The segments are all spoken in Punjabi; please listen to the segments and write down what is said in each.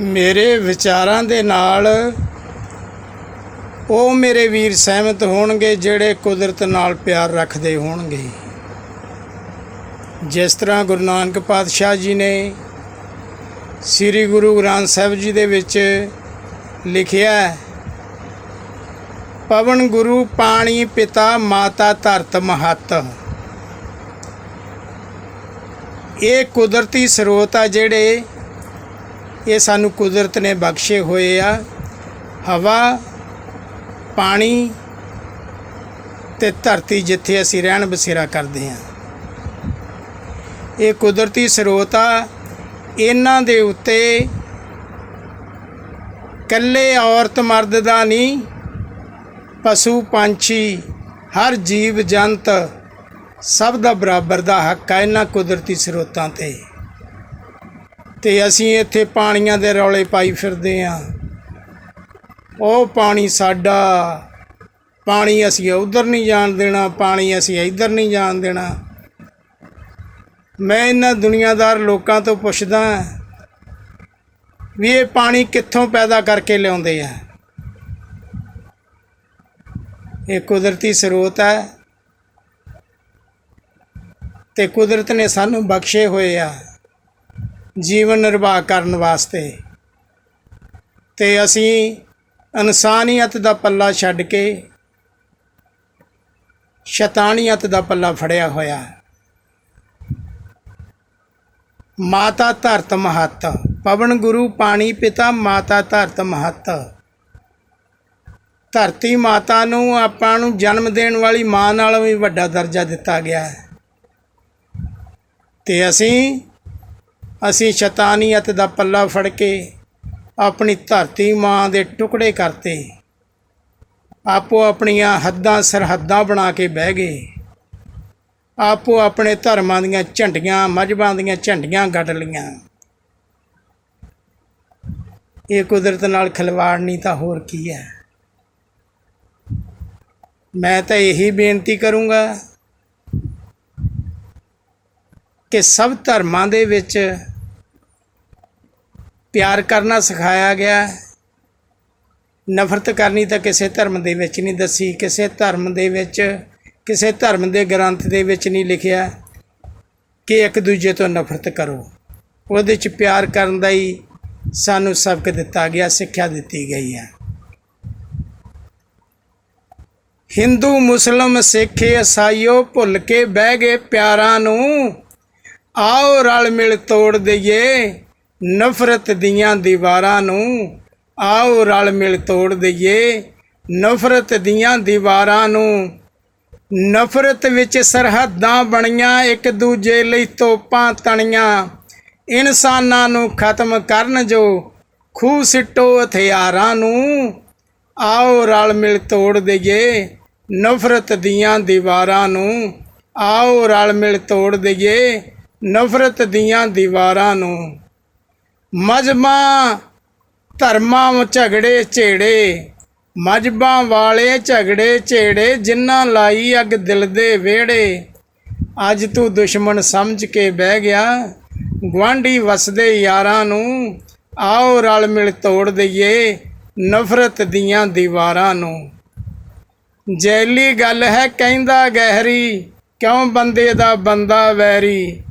ਮੇਰੇ ਵਿਚਾਰਾਂ ਦੇ ਨਾਲ ਉਹ ਮੇਰੇ ਵੀਰ ਸਹਿਮਤ ਹੋਣਗੇ, ਜਿਹੜੇ ਕੁਦਰਤ ਨਾਲ ਪਿਆਰ ਰੱਖਦੇ ਹੋਣਗੇ। ਜਿਸ ਤਰ੍ਹਾਂ ਗੁਰੂ ਨਾਨਕ ਪਾਤਸ਼ਾਹ ਜੀ ਨੇ ਸ੍ਰੀ ਗੁਰੂ ਗ੍ਰੰਥ ਸਾਹਿਬ ਜੀ ਦੇ ਵਿੱਚ ਲਿਖਿਆ ਪਵਨ ਗੁਰੂ ਪਾਣੀ ਪਿਤਾ ਮਾਤਾ ਧਰਤ ਮਹੱਤ। ਇਹ ਕੁਦਰਤੀ ਸਰੋਤ ਆ ਜਿਹੜੇ ਇਹ ਸਾਨੂੰ ਕੁਦਰਤ ਨੇ ਬਖਸ਼ੇ ਹੋਏ ਆ। ਹਵਾ, ਪਾਣੀ ਤੇ ਧਰਤੀ ਜਿੱਥੇ ਅਸੀਂ ਰਹਿਣ ਬਸੇਰਾ ਕਰਦੇ ਹਾਂ। ਇਹ ਕੁਦਰਤੀ ਸਰੋਤ ਆ। ਇਹਨਾਂ ਦੇ ਉੱਤੇ ਕੱਲੇ ਔਰਤ ਮਰਦ ਦਾ ਨਹੀਂ, ਪਸ਼ੂ ਪੰਛੀ, ਹਰ ਜੀਵ ਜੰਤ ਸਭ ਦਾ ਬਰਾਬਰ ਦਾ ਹੱਕ ਹੈ ਇਹਨਾਂ ਕੁਦਰਤੀ ਸਰੋਤਾਂ ਤੇ। ਤੇ ਅਸੀਂ ਇੱਥੇ ਪਾਣੀਆਂ ਦੇ ਰੌਲੇ ਪਾਈ ਫਿਰਦੇ ਆਂ। ਉਹ ਪਾਣੀ ਸਾਡਾ, ਪਾਣੀ ਅਸੀਂ ਉਧਰ ਨਹੀਂ ਜਾਣ ਦੇਣਾ, ਪਾਣੀ ਅਸੀਂ ਇੱਧਰ ਨਹੀਂ ਜਾਣ ਦੇਣਾ। ਮੈਂ ਇਹਨਾਂ ਦੁਨੀਆਦਾਰ ਲੋਕਾਂ ਤੋਂ ਪੁੱਛਦਾ ਵੀ ਇਹ ਪਾਣੀ ਕਿੱਥੋਂ ਪੈਦਾ ਕਰਕੇ ਲਿਆਉਂਦੇ ਆ। ਇਹ ਕੁਦਰਤੀ ਸਰੋਤ ਹੈ ਤੇ ਕੁਦਰਤ ਨੇ ਸਾਨੂੰ ਬਖਸ਼ੇ ਹੋਏ ਆ। ਜੀਵਨ ਨਿਰਵਾਹ ਕਰਨ ਵਾਸਤੇ। ਤੇ ਅਸੀਂ ਇਨਸਾਨੀਅਤ ਦਾ ਪੱਲਾ ਛੱਡ ਕੇ ਸ਼ੈਤਾਨੀਅਤ ਦਾ ਪੱਲਾ ਫੜਿਆ ਹੋਇਆ। ਹੈ। ਮਾਤਾ ਧਰਤ ਮਹੱਤ, ਪਵਨ ਗੁਰੂ ਪਾਣੀ ਪਿਤਾ ਮਾਤਾ ਧਰਤ ਮਹੱਤ। ਧਰਤੀ ਮਾਤਾ ਨੂੰ ਆਪਾਂ ਨੂੰ ਜਨਮ ਦੇਣ ਵਾਲੀ ਮਾਂ ਨਾਲੋਂ ਵੀ ਵੱਡਾ ਦਰਜਾ ਦਿੱਤਾ ਗਿਆ। ਹੈ ਤੇ ਅਸੀਂ ਅਸੀਂ ਸ਼ੈਤਾਨੀਅਤ ਦਾ ਪੱਲਾ ਫੜ ਕੇ ਆਪਣੀ ਧਰਤੀ ਮਾਂ ਦੇ ਟੁਕੜੇ ਕਰਤੇ। ਆਪੋ ਆਪਣੀਆਂ ਹੱਦਾਂ ਸਰਹੱਦਾਂ ਬਣਾ ਕੇ ਬਹਿ ਗਏ। ਆਪੋ ਆਪਣੇ ਧਰਮਾਂ ਦੀਆਂ ਝੰਡੀਆਂ, ਮਜਬਾਂ ਦੀਆਂ ਝੰਡੀਆਂ ਗੱਡ ਲੀਆਂ ਇਹ ਕੁਦਰਤ ਨਾਲ ਖਿਲਵਾੜ ਨਹੀਂ ਤਾਂ ਹੋਰ ਕੀ ਹੈ। ਮੈਂ ਤਾਂ ਇਹੀ ਬੇਨਤੀ ਕਰੂੰਗਾ ਕਿ ਸਭ ਧਰਮਾਂ ਦੇ ਵਿੱਚ ਪਿਆਰ ਕਰਨਾ ਸਿਖਾਇਆ ਗਿਆ। ਨਫ਼ਰਤ ਕਰਨੀ ਤਾਂ ਕਿਸੇ ਧਰਮ ਦੇ ਵਿੱਚ ਨਹੀਂ ਦੱਸੀ, ਕਿਸੇ ਧਰਮ ਦੇ ਵਿੱਚ, ਕਿਸੇ ਧਰਮ ਦੇ ਗ੍ਰੰਥ ਦੇ ਵਿੱਚ ਨਹੀਂ ਲਿਖਿਆ ਕਿ ਇੱਕ ਦੂਜੇ ਤੋਂ ਨਫ਼ਰਤ ਕਰੋ। ਉਹਦੇ 'ਚ ਪਿਆਰ ਕਰਨ ਦਾ ਹੀ ਸਾਨੂੰ ਸਬਕ ਦਿੱਤਾ ਗਿਆ, ਸਿੱਖਿਆ ਦਿੱਤੀ ਗਈ ਹੈ। ਹਿੰਦੂ, ਮੁਸਲਮ, ਸਿੱਖ, ਈਸਾਈਓ ਭੁੱਲ ਕੇ ਬਹਿ ਗਏ ਪਿਆਰਾਂ ਨੂੰ। ਆਓ ਰਲ ਮਿਲ ਤੋੜ ਦਈਏ। ਨਫ਼ਰਤ ਦੀਆਂ ਦੀਵਾਰਾਂ ਨੂੰ ਆਓ ਰਲ ਮਿਲ ਤੋੜ ਦਈਏ। ਨਫ਼ਰਤ ਦੀਆਂ ਦੀਵਾਰਾਂ ਨੂੰ ਨਫ਼ਰਤ ਵਿੱਚ ਸਰਹੱਦਾਂ ਬਣੀਆਂ, ਇੱਕ ਦੂਜੇ ਲਈ ਤੋਪਾਂ ਤਣੀਆਂ। ਇਨਸਾਨਾਂ ਨੂੰ ਖਤਮ ਕਰਨ ਜੋ ਖੂਹ ਸਿੱਟੋ ਹਥਿਆਰਾਂ ਨੂੰ ਆਓ ਰਲ ਮਿਲ ਤੋੜ ਦਈਏ। ਨਫ਼ਰਤ ਦੀਆਂ ਦੀਵਾਰਾਂ ਨੂੰ ਆਓ ਰਲ ਮਿਲ ਤੋੜ ਦਈਏ। ਨਫ਼ਰਤ ਦੀਆਂ ਦੀਵਾਰਾਂ ਨੂੰ ਮਜਮਾ ਧਰਮਾਂ ਵਿੱਚ ਝਗੜੇ ਝੇੜੇ, ਮਜਬਾਂ ਵਾਲੇ ਝਗੜੇ ਝੇੜੇ, ਜਿਨ੍ਹਾਂ ਲਾਈ ਅੱਗ ਦਿਲ ਦੇ ਵਿਹੜੇ। ਅੱਜ ਤੂੰ ਦੁਸ਼ਮਣ ਸਮਝ ਕੇ ਬਹਿ ਗਿਆ। ਗੁਆਂਢੀ ਵਸਦੇ ਯਾਰਾਂ ਨੂੰ, ਆਓ ਰਲ ਮਿਲ ਤੋੜ ਦਈਏ ਨਫ਼ਰਤ ਦੀਆਂ ਦੀਵਾਰਾਂ ਨੂੰ। ਜੈਲੀ ਗੱਲ ਹੈ ਕਹਿੰਦਾ ਗਹਿਰੀ, ਕਿਉਂ ਬੰਦੇ ਦਾ ਬੰਦਾ ਵੈਰੀ?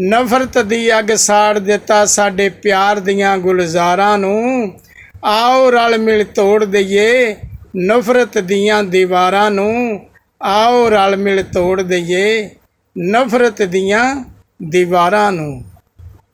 ਨਫ਼ਰਤ ਦੀ ਅੱਗ ਸਾੜ ਦਿੱਤਾ ਸਾਡੇ ਪਿਆਰ ਦੀਆਂ ਗੁਲਜ਼ਾਰਾਂ ਨੂੰ। ਆਓ ਰਲ ਮਿਲ ਤੋੜ ਦਈਏ ਨਫ਼ਰਤ ਦੀਆਂ ਦੀਵਾਰਾਂ ਨੂੰ। ਆਓ ਰਲ ਮਿਲ ਤੋੜ ਦਈਏ ਨਫ਼ਰਤ ਦੀਆਂ ਦੀਵਾਰਾਂ ਨੂੰ।